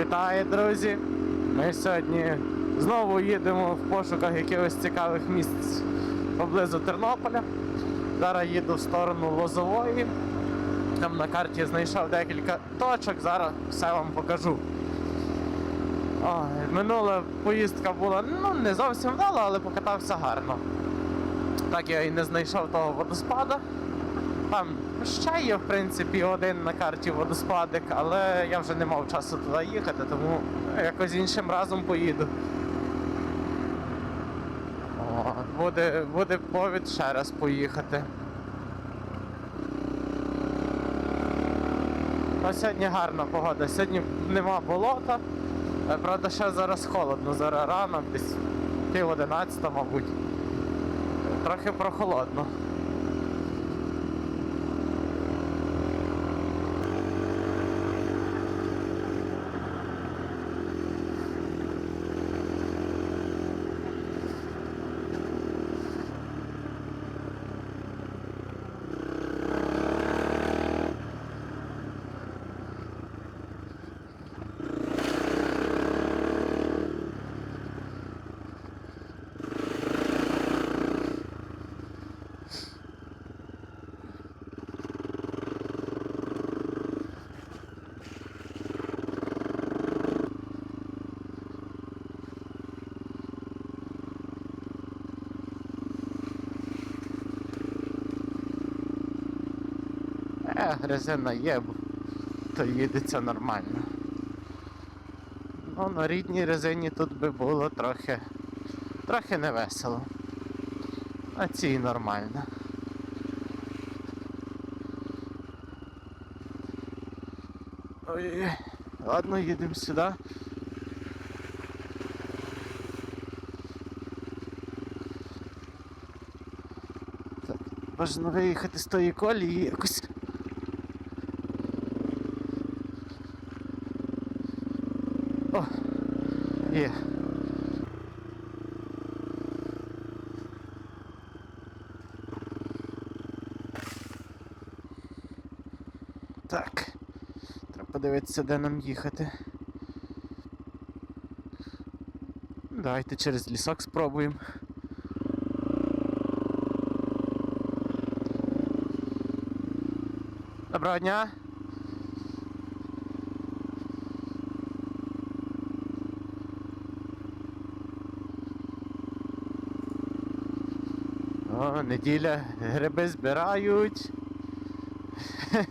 Вітаю, друзі! Ми сьогодні знову їдемо в пошуках якихось цікавих місць поблизу Тернополя. Зараз їду в сторону Лозової. Там на карті знайшов декілька точок, зараз все вам покажу. Ой, минула поїздка була ну, не зовсім вдала, але покатався гарно. Так я і не знайшов того водоспада. Там ще є, в принципі, один на карті водоспадик, але я вже не мав часу туди їхати, тому якось іншим разом поїду. О, буде, буде повід ще раз поїхати. Ну, сьогодні гарна погода. Сьогодні нема болота. Е, Правда, ще зараз холодно, зараз рано, десь пів одинадцята, мабуть. Трохи прохолодно. Резина є, то їдеться нормально. Ну, на рідній резині тут би було трохи. трохи невесело. А цій нормально. Ой, ладно, їдемо сюди. Так, бажано виїхати з тої колії якось. О, є. Так. Треба подивитися, де нам їхати. Давайте через лісок спробуємо. Доброго дня! О, неділя, гриби збирають.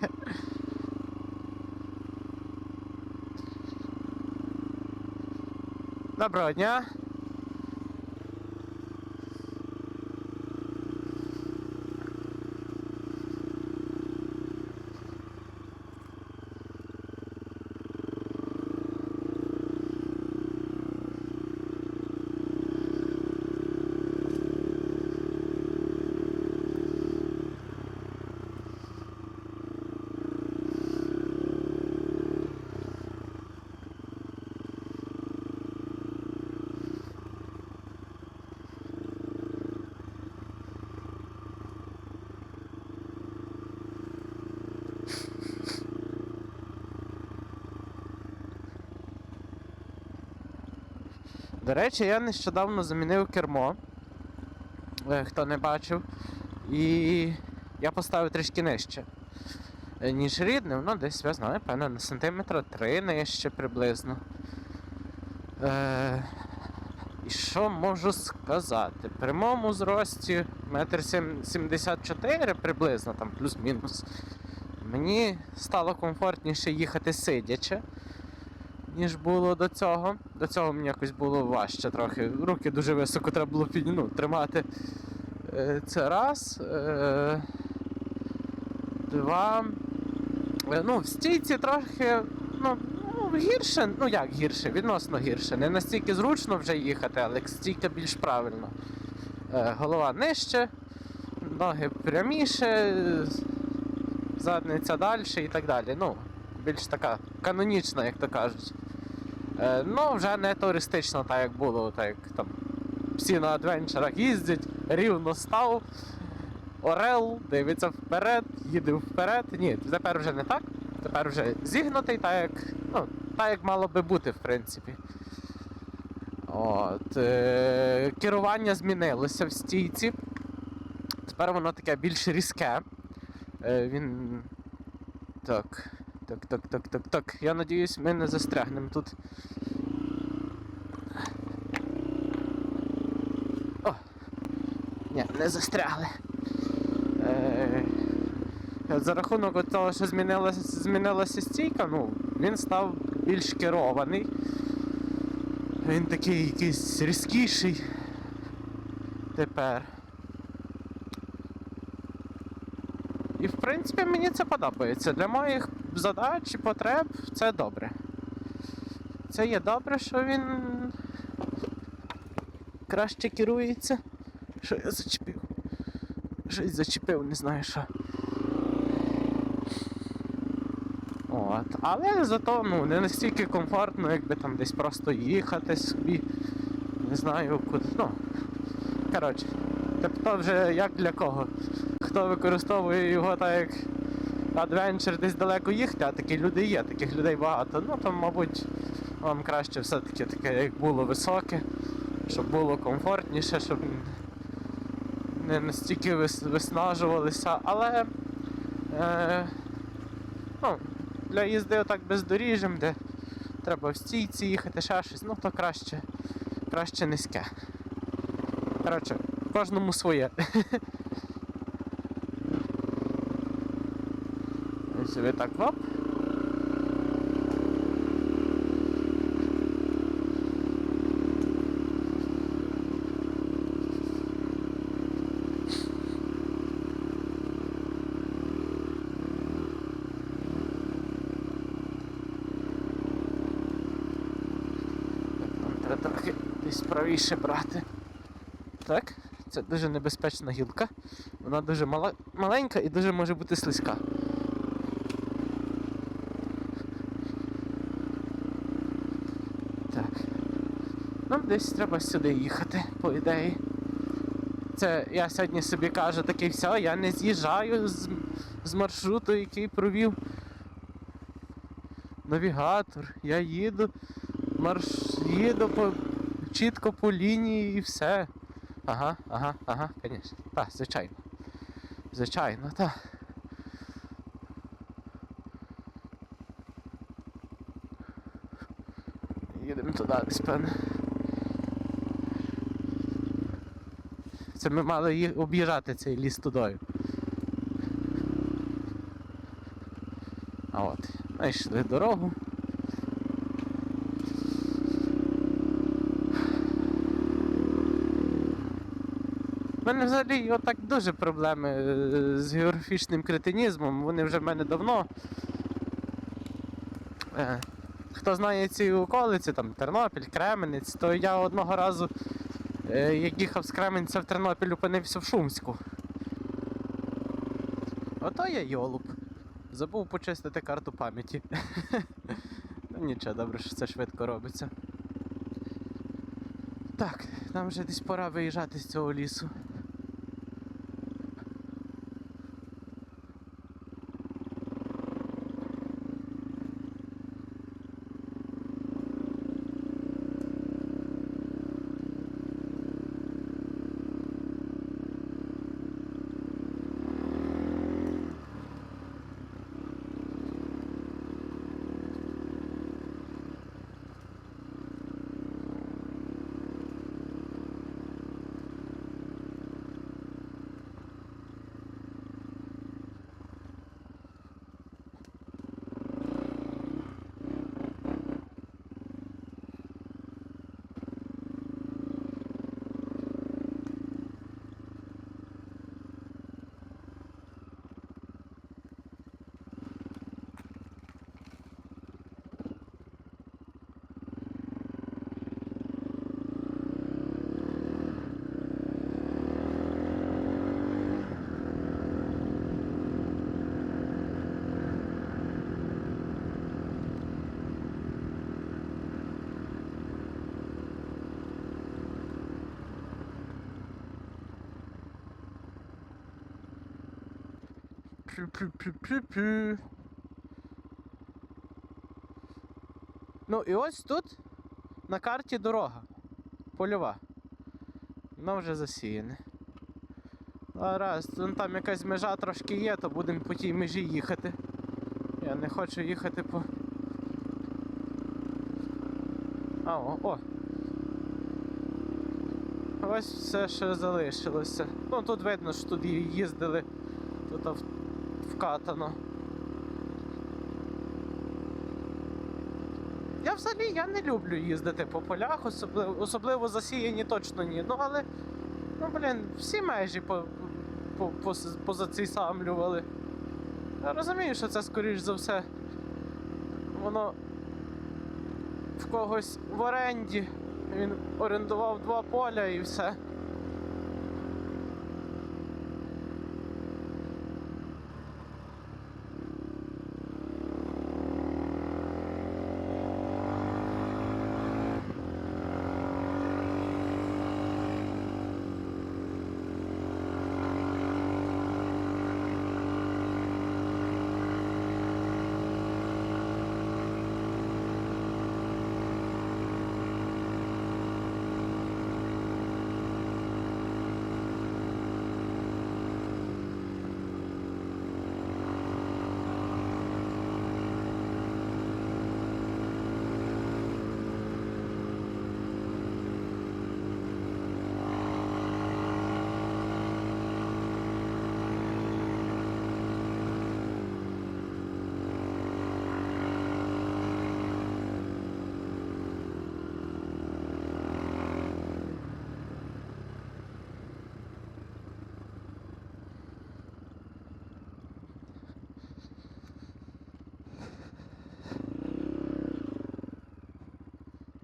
Доброго дня. До речі, я нещодавно замінив кермо. Е, Хто не бачив. І я поставив трішки нижче. е, Ніж рідне, воно десь, я знаю, певно, на сантиметра 3 нижче приблизно. Е, і що можу сказати? При моєму зрості 1,74 м приблизно, там плюс-мінус. Мені стало комфортніше їхати сидячи ніж було до цього. До цього мені якось було важче трохи. Руки дуже високо треба було під, ну, тримати. Е, Це раз. Е, Два. Е, Ну, в стійці трохи. Ну, ну, гірше, ну як гірше, відносно гірше. Не настільки зручно вже їхати, але стійка більш правильно. Голова нижче, ноги пряміше, задниця далі і так далі. Ну, більш така канонічна, як то кажуть. Е, ну, вже не туристично, так як було, так як там всі на адвенчерах їздять, рівно став, орел, дивиться вперед, їде вперед. Ні, тепер вже не так. Тепер вже зігнутий, так як ну, так, як мало би бути, в принципі. От, е, керування змінилося в стійці. Тепер воно таке більш різке. Е, він. Так. Так, так, так, так, так. Я надіюсь, ми не застрягнемо тут. О! Ні, не застрягли. Е, за рахунок того, що змінилася, змінилася стійка, ну, він став більш керований. Він такий якийсь різкіший тепер. І в принципі мені це подобається. Для моїх задач і потреб це добре. Це є добре, що він краще керується. Що я зачепив? Щось зачепив, не знаю що. От. Але зато ну, не настільки комфортно, якби там десь просто їхати собі. Не знаю куди. Ну. Коротше. Тобто вже як для кого. Хто використовує його так як адвенчер десь далеко їхати, а такі люди є, таких людей багато. Ну то, мабуть, вам краще все-таки таке, як було високе, щоб було комфортніше, щоб не настільки вис- виснажувалися, але е, ну, для їзди отак бездоріжжям, де треба в стійці їхати, ще щось, ну то краще, краще низьке. Коротше, кожному своє. Ви так оп. Треба трохи десь правіше брати. Так, це дуже небезпечна гілка. Вона дуже мала... маленька і дуже може бути слизька. Так. Нам десь треба сюди їхати, по ідеї. Це я сьогодні собі кажу такий все, я не з'їжджаю з, з маршруту, який провів навігатор. Я їду, марш... їду по... чітко по лінії і все. Ага, ага, ага, звісно. Так, звичайно. Звичайно, так. Їдемо туди десь, певне. Це ми мали об'їжджати цей ліс тудою. А от, знайшли дорогу. У мене взагалі отак дуже проблеми е, з географічним кретинізмом. Вони вже в мене давно. Е, Хто знає ці околиці, там Тернопіль, Кременець, то я одного разу, як їхав з Кременця в Тернопіль, опинився в Шумську. Ото я йолуп. Забув почистити карту пам'яті. Ну нічого, добре, що це швидко робиться. Так, нам вже десь пора виїжджати з цього лісу. Пю-пю-пю-пю-пю. Ну і ось тут на карті дорога. Польова. Вона вже засіяне. А раз, там якась межа трошки є, то будемо по тій межі їхати. Я не хочу їхати по. А, о, о. Ось все, що залишилося. Ну тут видно, що тут їздили, тут в- вкатано. Я взагалі я не люблю їздити по полях, особливо, особливо засіяні точно ні. Ну але, ну блін, всі межі по, по, по, позацісамлювали. Я розумію, що це скоріш за все. Воно в когось в оренді. Він орендував два поля і все.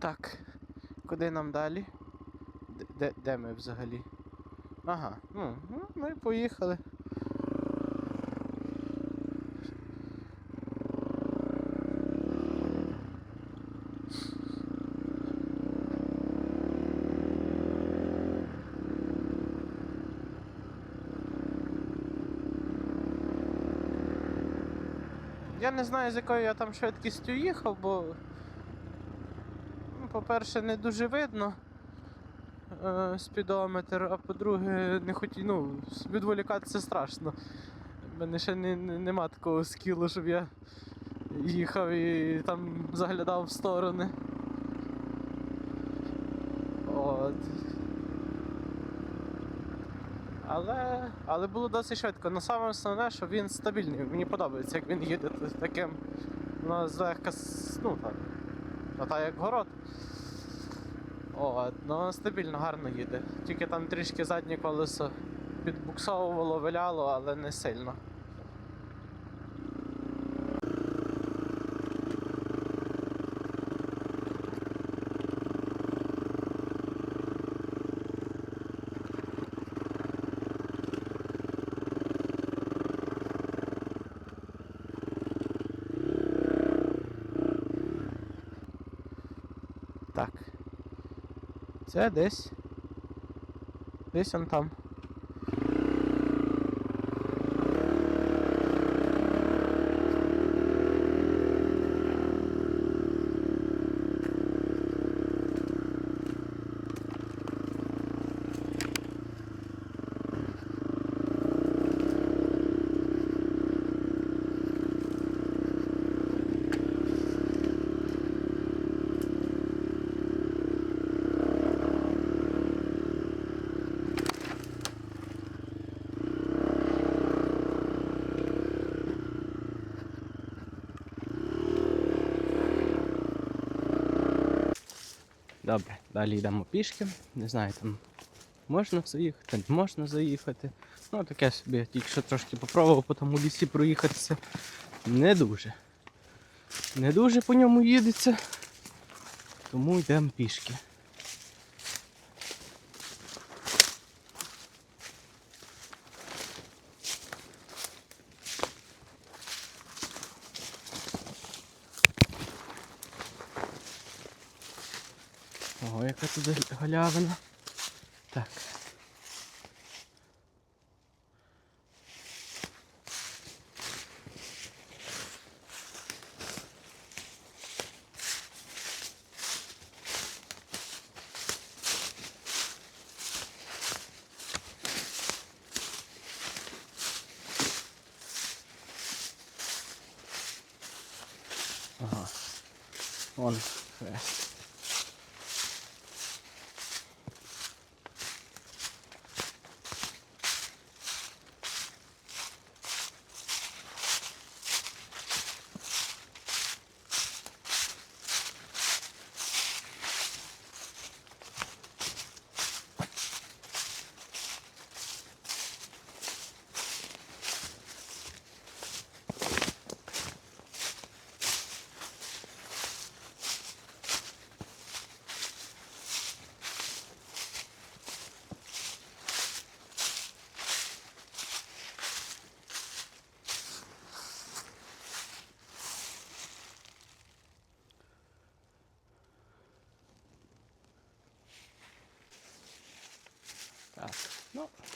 Так, куди нам далі? Де, де ми взагалі? Ага, ну, ну ми поїхали. Я не знаю, з якою я там швидкістю їхав, бо по-перше, не дуже видно е, спідометр, а по-друге, не хоті, ну, відволікатися страшно. У мене ще не, не, нема такого скілу, щоб я їхав і там заглядав в сторони. От. Але, але було досить швидко. На саме основне, що він стабільний. Мені подобається, як він їде таким. Ну, злегка, с- ну так. А та як город. От, ну стабільно, гарно їде. Тільки там трішки заднє колесо підбуксовувало, виляло, але не сильно. Так. Це десь. Десь он там. Добре, далі йдемо пішки. Не знаю, там можна заїхати, не можна заїхати. Ну, таке собі тільки що трошки попробував по тому лісі проїхатися. Не дуже. Не дуже по ньому їдеться. Тому йдемо пішки. Ого, яка тут галявина. Так. Ага. Вон хрест.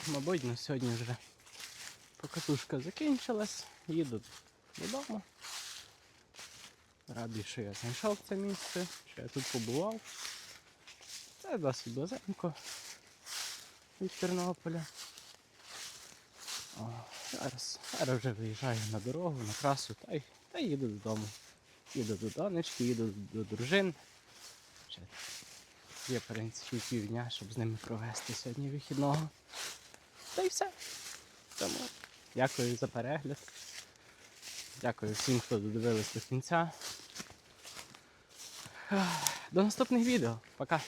Мабуть, на сьогодні вже покатушка закінчилась. Їду додому. Радий, що я знайшов це місце, що я тут побував. Це досить близенько від Тернополя. О, зараз, зараз вже виїжджаю на дорогу, на трасу та, та їду додому. Їду до донечки, їду до дружин. Ще Є, в принципі, півдня, щоб з ними провести сьогодні вихідного. Та й все. Тому дякую за перегляд. Дякую всім, хто додивились до кінця. До наступних відео. Пока.